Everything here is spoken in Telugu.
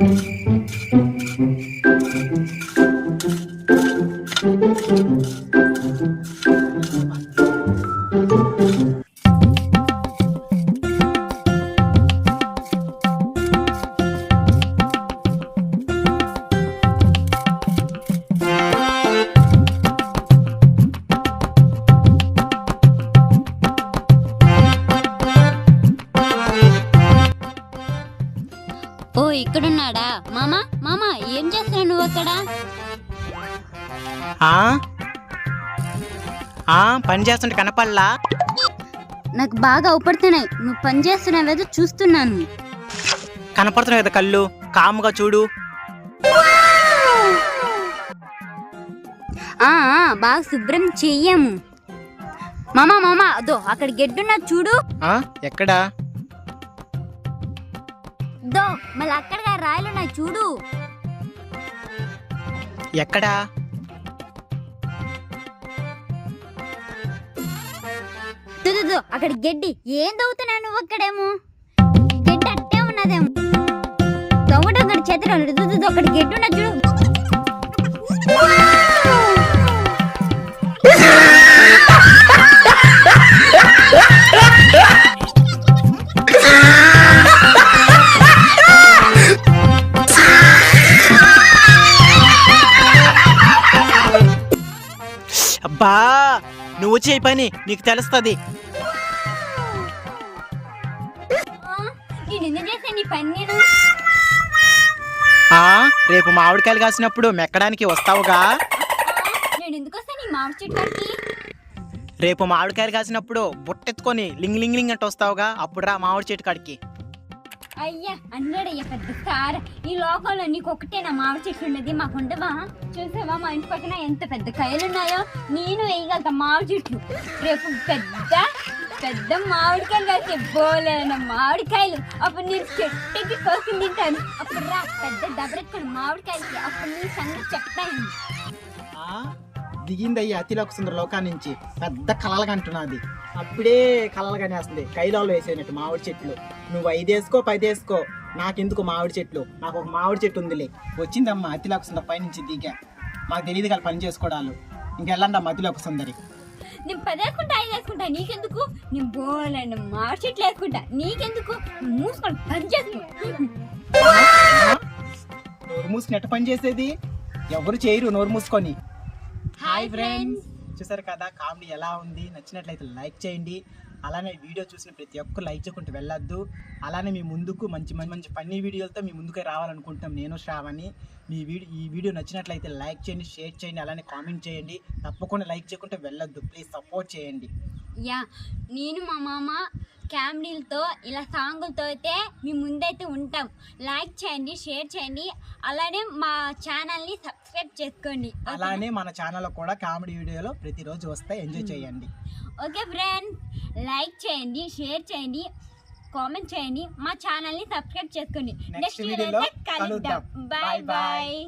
Thank you. ఇక్కడున్నాడా? మామా మామా ఏం చేస్తున్నావు నువ్వు అక్కడ? ఆ? ఆ, పని చేస్తుంటే కనపడలా? నాకు బాగా అవుపడుతున్నాయి. నువ్వు పని చేస్తున్నావేదో చూస్తున్నాను. కనపడుతున్నాయి కదా కళ్ళు? కాముగా చూడు. ఆ ఆ, బాగా శుభ్రం చెయ్యము. మామా మామా అదో అక్కడ గెడ్డున్నా చూడు. ఆ, ఎక్కడా? దో మళ్ళీ అక్కడగా రాయలున్నాయి చూడు. ఎక్కడా? అక్కడ గడ్డి. ఏం దవ్వుతున్నావు నువ్వు అక్కడేమో? గడ్డి అట్టే ఉన్నదేమో. దొంగట అక్కడ చేతిలో అక్కడ గడ్డి ఉన్నది చూడు. అబ్బా నువ్వు చేయి పని నీకు తెలుస్తుంది. రేపు మామిడికాయలు కాసినప్పుడు మెక్కడానికి వస్తావుగా? రేపు మామిడికాయలు కాసినప్పుడు బుట్టెత్తుకొని లింగ్ లింగ్ లింగ్ అంటే వస్తావుగా? అప్పుడు రా మామిడి చెట్టు కాడికి. అయ్యా అన్నాడయ్యా పెద్ద సార్. ఈ లోకంలో నీకు ఒకటే నా మామిడి చెట్టు ఉండేది మా ఉండవా? చూసావా మా ఇంటి పక్కన ఎంత పెద్ద కాయలు ఉన్నాయో? నేను వేయగలుగుతా మామిడి చెట్లు. రేపు పెద్ద పెద్ద మామిడికాయలు కాసే బోలేన మామిడికాయలు. అప్పుడు నేను చెట్టుకి కోసి తింటాను. అప్పుడు రా పెద్ద దబరెక్కడు మామిడికాయలకి అప్పుడు నీ సంగతి చెప్తాను ఆ, దిగిందయ్యి అతిలోక సుందర లోకా నుంచి పెద్ద కలలుగా అంటున్నది. అప్పుడే కలలు కనేస్తుంది. కైలాలు వేసేనట్టు మామిడి చెట్లు. నువ్వు ఐదేసుకో పదేసుకో. నాకెందుకు మామిడి చెట్లు? నాకు ఒక మామిడి చెట్టు ఉందిలే. వచ్చిందమ్మా అతిలోక సుందర పైనుంచి దిగా. మాకు తెలియదు కదా పని చేసుకోవడాలు. ఇంకెళ్ళండి అమ్మ అతిలోక సుందరి నేను పది వేసుకుంటా ఐదు వేసుకుంటా. నీకెందుకు? నేను బోలేండి మామిడి చెట్లు వేసుకుంటా. నీకెందుకు? మూసుకొని పని? నోరు మూసుకుని ఎట్ట పని చేసేది? ఎవరు చేయరు నోరు మూసుకొని. హాయ్ ఫ్రెండ్స్ చూసారు కదా కామెడీ ఎలా ఉంది? నచ్చినట్లయితే లైక్ చేయండి. అలానే వీడియో చూసిన ప్రతి ఒక్కరు లైక్ చేయకుంటూ వెళ్ళొద్దు. అలానే మీ ముందుకు మంచి మంచి మంచి ఫన్నీ వీడియోలతో మీ ముందుకే రావాలనుకుంటాం నేను శ్రావణి. మీ వీడియో ఈ వీడియో నచ్చినట్లయితే లైక్ చేయండి షేర్ చేయండి అలానే కామెంట్ చేయండి. తప్పకుండా లైక్ చేయకుంటే వెళ్ళొద్దు. ప్లీజ్ సపోర్ట్ చేయండి. యా నేను మా మామ క్యామ్డీలతో ఇలా సాంగులతో అయితే మీ ముందైతే ఉంటాం. లైక్ చేయండి షేర్ చేయండి. అలానే మా ఛానల్ని సబ్స్క్రైబ్ చేసుకోండి. అలానే మన ఛానల్లో కూడా కామెడీ వీడియోలో ప్రతిరోజు వస్తాయి. ఎంజాయ్ చేయండి. ఓకే ఫ్రెండ్స్ లైక్ చేయండి షేర్ చేయండి కామెంట్ చేయండి. మా ఛానల్ని సబ్స్క్రైబ్ చేసుకోండి. నెక్స్ట్ వీడియోలో కలుద్దాం. బాయ్. బాయ్.